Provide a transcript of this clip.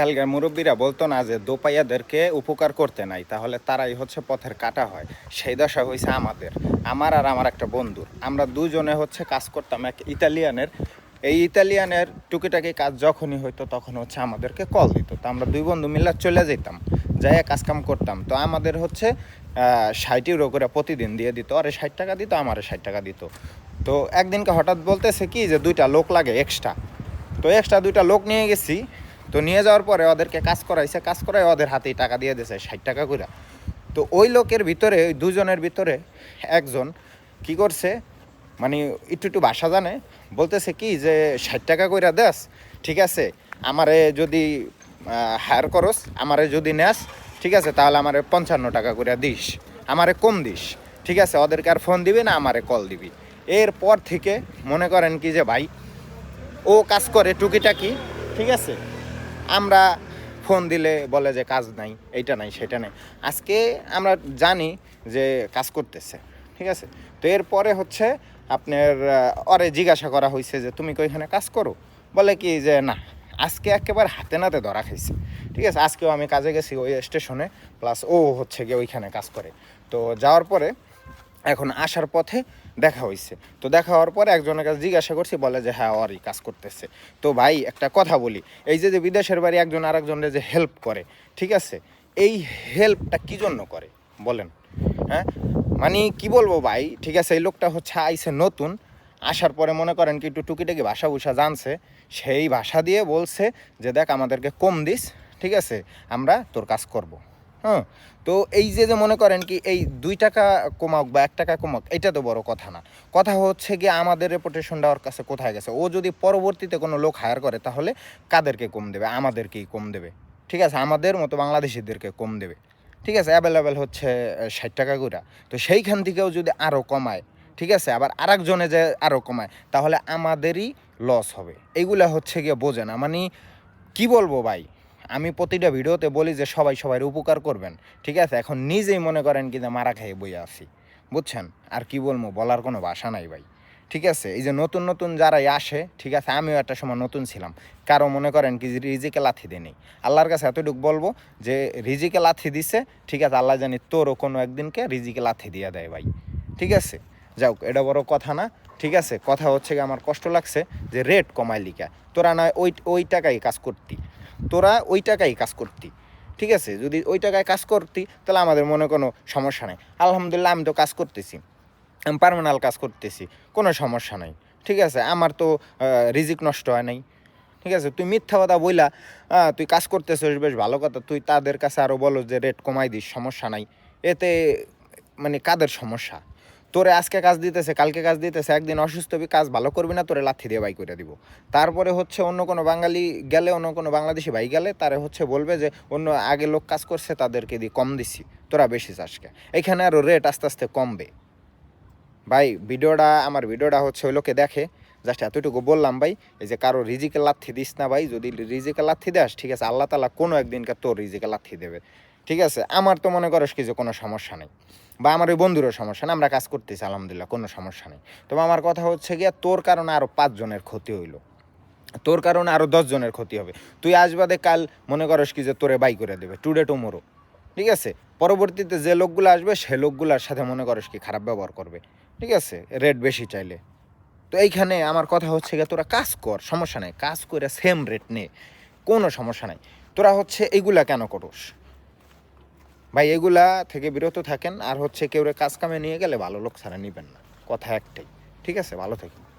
কালকার মুরব্বীরা বলতো না যে দোপাইয়াদেরকে উপকার করতে নাই, তাহলে তারাই হচ্ছে পথের কাটা হয়। সেই দশা হয়েছে আমাদের। আমার আর আমার একটা বন্ধুর। আমরা দুজনে হচ্ছে কাজ করতাম এক ইতালিয়ানের। এই ইতালিয়ানের টুকিটাকি কাজ যখনই হইতো তখন হচ্ছে আমাদেরকে কল দিত। তো আমরা দুই বন্ধু মিলে চলে যেতাম যাই কাজ কাম করতাম। তো আমাদের হচ্ছে ষাট ইউরো করে প্রতিদিন দিয়ে দিত। আরে ষাট টাকা দিত, আমারে ষাট টাকা দিত। তো একদিনকে হঠাৎ বলতেছে কি যে দুইটা লোক লাগে এক্সট্রা তো এক্সট্রা দুইটা লোক নিয়ে গেছি। তো নিয়ে যাওয়ার পরে ওদেরকে কাজ করাইছে, কাজ করাই ওদের হাতেই টাকা দিয়ে দিয়েছে ষাট টাকা করে তো ওই লোকের ভিতরে, ওই দুজনের ভিতরে একজন কি করছে মানে একটু একটু ভাষা জানে, বলতেছে কি যে, ষাট টাকা কইরা দেস, ঠিক আছে, আমারে যদি হায়ার করস, আমারে যদি নেস, ঠিক আছে, তাহলে আমারে পঞ্চান্ন টাকা করে দিস, আমারে কম দিস, ঠিক আছে, ওদেরকে আর ফোন দিবি না, আমারে কল দিবি। এরপর থেকে মনে করেন কি যে ভাই, ও কাজ করে টুকিটাকি, ঠিক আছে আমরা ফোন দিলে বলে যে কাজ নাই, এইটা নাই, সেটা নাই। আজকে আমরা জানি যে কাজ করতেছে, ঠিক আছে? তো এরপরে হচ্ছে আপনার ওরে জিজ্ঞাসা করা হয়েছে যে, তুমি কি ওইখানে কাজ করো? বলে কি যে, না, আজকে একেবারে হাতে নাতে ধরা খাইছে, ঠিক আছে? আজকেও আমি কাজে গেছি ওই স্টেশনে, প্লাস ও হচ্ছে গিয়ে ওইখানে কাজ করে। তো যাওয়ার পরে, এখন আসার পথে দেখা হয়েছে তো দেখা হওয়ার পরে একজনের কাছে জিজ্ঞাসা করছি, বলে যে হ্যাঁ ওরই কাজ করতেছে। তো ভাই, একটা কথা বলি, এই যে যে, বিদেশের বাড়ি একজন আরেকজনের যে হেল্প করে, ঠিক আছে? এই হেল্পটা কি জন্য করে? বলেন হ্যাঁ? মানে কি বলব ভাই, ঠিক আছে, এই লোকটা হচ্ছে আইসে নতুন, আসার পরে মনে করেন কি একটু টুকিটাকি ভাষা ভুষা জানছে, সেই ভাষা দিয়ে বলছে যে, দেখ, আমাদেরকে কম দিস, ঠিক আছে? আমরা তোর কাজ করব। হ্যাঁ তো এই যে যে মনে করেন কি, এই দুই টাকা কমাক বা এক টাকা কমাক এটা তো বড় কথা না। কথা হচ্ছে গিয়ে আমাদের রেপুটেশনটা ওর কাছে কোথায় গেছে? ও যদি পরবর্তীতে কোনো লোক হায়ার করে, তাহলে কাদেরকে কম দেবে? আমাদেরকেই কম দেবে। ঠিক আছে? আমাদের মতো বাংলাদেশিদেরকে কম দেবে। ঠিক আছে? অ্যাভেলেবেল হচ্ছে ষাট টাকা করে। তো সেইখান থেকেও যদি আরও কমায়, ঠিক আছে? আবার আরেকজনে যে আরও কমায়, তাহলে আমাদেরই লস হবে। এইগুলা হচ্ছে গিয়ে বোঝে না। মানে কি বলব ভাই? আমি প্রতিটা ভিডিওতে বলি যে সবাই সবার উপকার করবেন। ঠিক আছে? এখন নিজেই মনে করেন কি যে মারা খেয়ে বই আছি। বুঝছেন? আর কি বলব, বলার কোনো ভাষা নাই ভাই। ঠিক আছে? এই যে নতুন নতুন যারাই আসে, ঠিক আছে? আমিও একটা সময় নতুন ছিলাম। কারও মনে করেন কি রিজিকে লাথি দিয়ে নেই। আল্লাহর কাছে এতটুকু বলব যে রিজিকে লাথি দিছে, ঠিক আছে? আল্লাহ জানি তোরও কোনো একদিনকে রিজিকে লাথি দিয়ে দেয় ভাই। ঠিক আছে? যাও এটা বড় কথা না। ঠিক আছে? কথা হচ্ছে আমার কষ্ট লাগছে যে রেট কমায় লিখা। তোরা নয় ওই ওই টাকাই কাজ করতি। তোরা ওই টাকাই কাজ করতি। ঠিক আছে? যদি ওই টাকায় কাজ করতি, তাহলে আমাদের মনে কোনো সমস্যা নেই। আলহামদুলিল্লাহ, আমি তো কাজ করতেছি। আমি পার্মানাল কাজ করতেছি, কোনো সমস্যা নাই। ঠিক আছে? আমার তো রিজিক নষ্ট হয় নাই। ঠিক আছে? তুই মিথ্যা কথা বইলা তুই কাজ করতেছিস, বেশ ভালো কথা। তুই তাদের কাছে আরও বলো যে রেট কমাই দিস, সমস্যা নাই। এতে মানে কাদের সমস্যা? তোরে আজকে কাজ দিতেছে, কালকে কাজ দিতেছে, একদিন অসুস্থ হবি, কাজ ভালো করবি না, তোরে লাথি দিয়ে বাই করে দিব। তারপরে হচ্ছে অন্য কোনো বাঙালি গেলে, অন্য কোনো বাংলাদেশি ভাই গেলে, তারে হচ্ছে বলবে যে, অন্য আগে লোক কাজ করছে, তাদেরকে দিয়ে কম দিছি, তোরা বেশি চাষকে এখানে আরও রেট আস্তে আস্তে কমবে। ভাই, ভিডিওটা, আমার ভিডিওটা হচ্ছে ওই লোকে দেখে জাস্ট এতটুকু বললাম ভাই, এই যে কারও রিজিকে লাথি দিস না ভাই, যদি রিজিকে লাথি দেস, ঠিক আছে, আল্লাহ তালা কোনো একদিনকে তোর রিজিকে লাথি দেবে। ঠিক আছে? আমার তো মনে করিস কি যে কোনো সমস্যা নেই। বা আমার ওই বন্ধুরও সমস্যা নেই, আমরা কাজ করতেছি, আলহামদুলিল্লাহ, কোনো সমস্যা নেই। তবে আমার কথা হচ্ছে গিয়া, তোর কারণে আরও পাঁচজনের ক্ষতি হইল। তোর কারণে আরও দশজনের ক্ষতি হবে। তুই আসবাদে কাল, মনে করস কি যে তোরে বাই করে দেবে, টুডে টুমোরো। ঠিক আছে? পরবর্তীতে যে লোকগুলো আসবে, সে লোকগুলোর সাথে মনে করিস কি খারাপ ব্যবহার করবে। ঠিক আছে? রেট বেশি চাইলে। তো এইখানে আমার কথা হচ্ছে গিয়ে, তোরা কাজ কর, সমস্যা নেই। কাজ করে সেম রেট নে, কোনো সমস্যা নাই। তোরা হচ্ছে এইগুলা কেন করস? ভাই, এগুলা থেকে বিরত থাকেন আর হচ্ছে কেউ কাজ কামে নিয়ে গেলে ভালো লোক ছাড়া নিবেন না। কথা একটাই। ঠিক আছে? ভালো থাকেন।